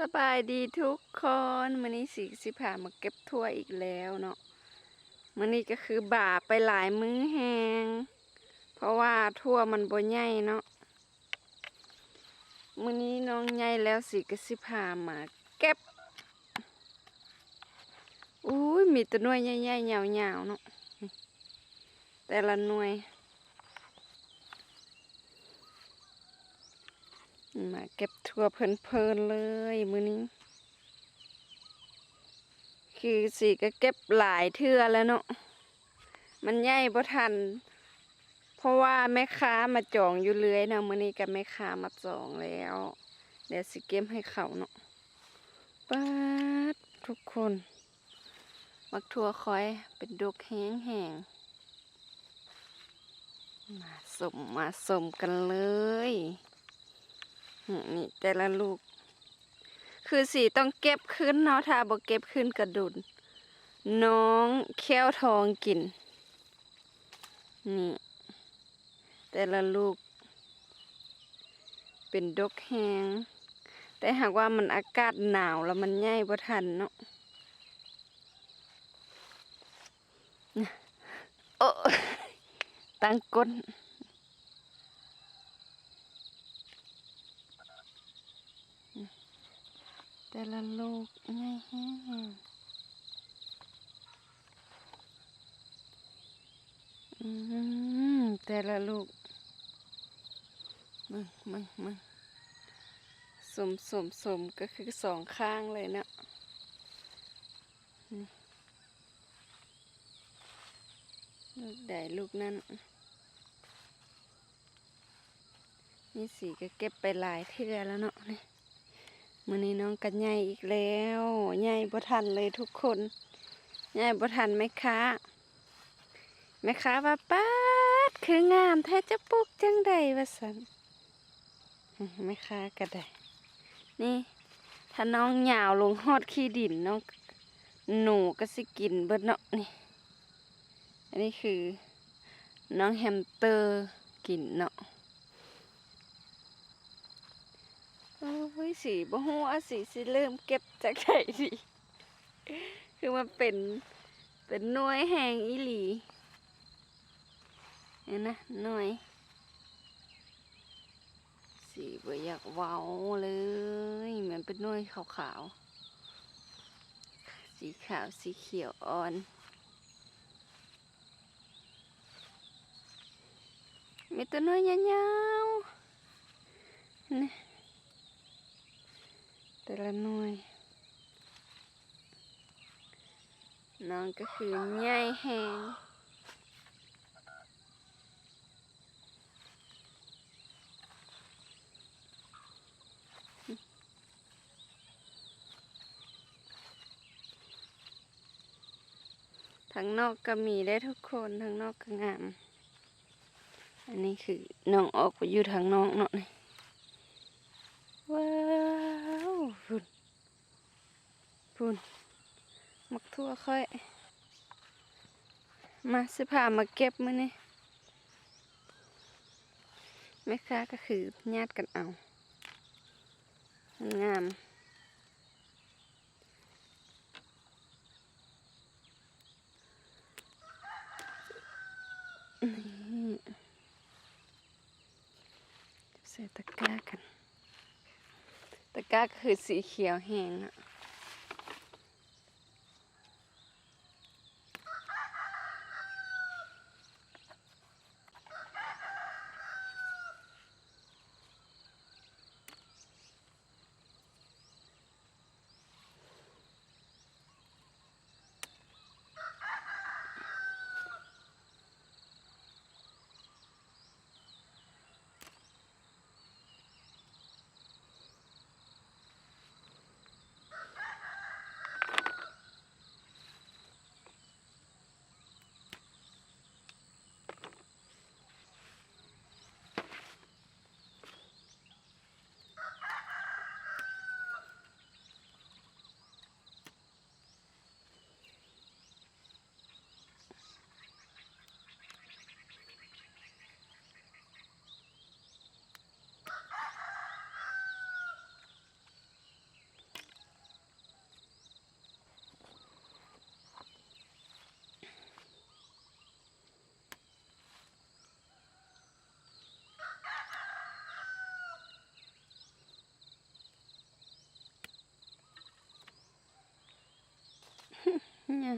สบายดีทุกคนมื้อนี้สิสิพามาเก็บทั่วอีกแล้วเนาะมื้อนี้ก็คือบ่าไปหลายมื้อแหงเพราะว่าทั่วมันบ่ใหญ่เนาะมื้อนี้น้องใหญ่แล้วสิก็สิพามาเก็บอุ้ยมีตัวหน่วยใหญ่ๆยาวๆเนาะแต่ละหน่วย มาเก็บทั่วเพลินๆเลยมือนี้ คือสีก็เก็บหลายเทื่อแล้วเนาะมันใหญ่บ่ทัน เพราะว่าแม่ค้ามาจองอยู่เรื่อยนะมือนี้กับแม่ค้ามาจองแล้ว เดี๋ยวสิเก็บให้เขาเนาะปัดทุกคน มักทั่วคอยเป็นดกแห้งๆมาสมมาสมกันเลย นี่แต่ละลูก คือสีต้องเก็บขึ้นเนาะถ้าบ่เก็บขึ้นกระดุนน้องแค้วทองกิน นี่ แต่ละลูก เป็นดกแหงแต่หากว่ามันอากาศหนาวแล้วมันใหญ่บ่ทันเนาะโอ้ตั้งก้น แต่ละลูกง่ายแห้งอืมแต่ละลูกมึงมึงมึงสมสมสมก็คือสองข้างเลยเนะลูกใดลูกนั้นนี่สีก็เก็บไปหลายเทื่อแล้วเนาะนี่ มื้อนี้น้องกันใหญ่อีกแล้วใหญ่บ่ทันเลยทุกคนใหญ่บ่ทันแม่ค้าแม่ค้าว่าป๊าดคืองามแท้จะปลูกจังใดว่าซั่นแม่ค้าก็ได้นี่ถ้าน้องหยาวลงฮอดขี้ดินน้องหนูก็สิกินเบิดเนาะนี่ อันนี้คือ น้องแฮมสเตอร์กินเนาะ โอ้ยสีบ่ฮู้ว่าสีสิเริ่มเก็บจากไหนสิคือมันเป็นเป็นหน่วยแหงอีหลีเห็นนะหน่วย สีบ่อยากเว้าเลยเหมือนเป็นหน่วยขาวๆ สีขาวสีเขียวอ่อนมีตัวน่วยยาวๆนี่ แต่ละหน่วยน้องก็คือใหญ่แหงทางนอกก็มีได้ทุกคนทางนอกก็งาม อันนี้คือน้องออกไปอยู่ทางนอกเนาะนี่ ว้าวพุ่น พุ่นมักทั่วค่อย มาสิพามาเก็บมื้อนี้แม่ค้าก็คือญาติกันเอามันงามนี่ใส่ตะกร้ากัน ตะกร้าก็คือสีเขียวแห้งอะ เนี่ย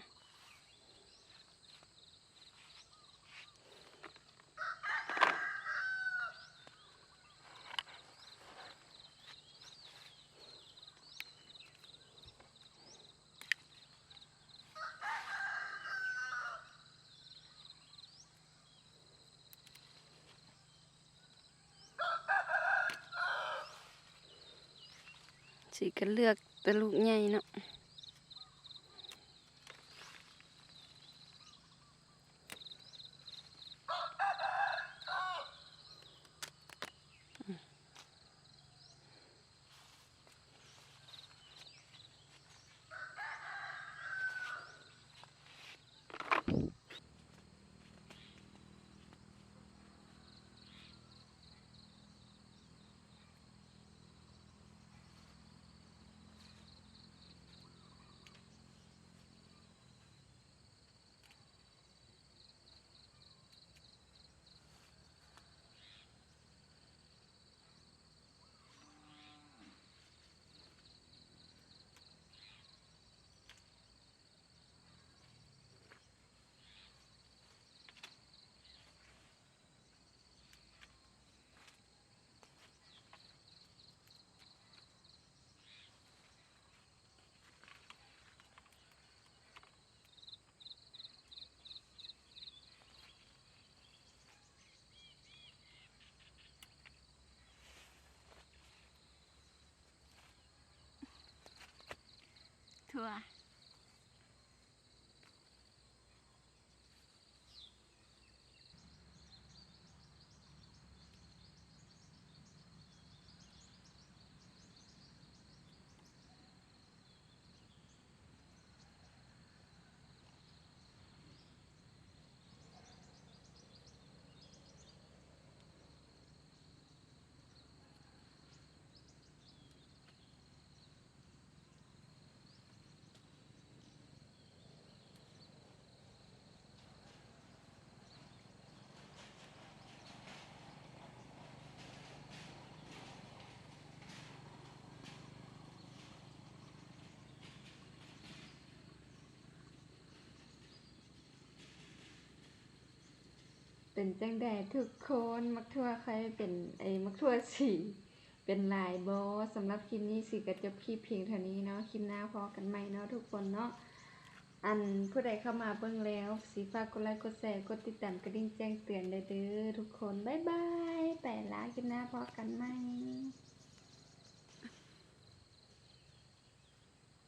สีก็เลือกแต่ลูกใหญ่เนาะ ถั่ว เป็นจังแดทุกคนมักทั่วใครเป็นไอ้มักทั่วสีเป็นลายโบสำหรับคลิปนี้สิก็จะพี่เพียงเท่านี้เนาะคลิปหน้าพอกันใหม่เนาะทุกคนเนาะอันผู้ใดเข้ามาเบิ่งแล้วสีฟ้ากดไลค์กดแชร์กดติดตามกระดิ่งแจ้งเตือนได้เด้อทุกคน บ๊ายบาย แต่ละคลิปหน้าพอกันใหม่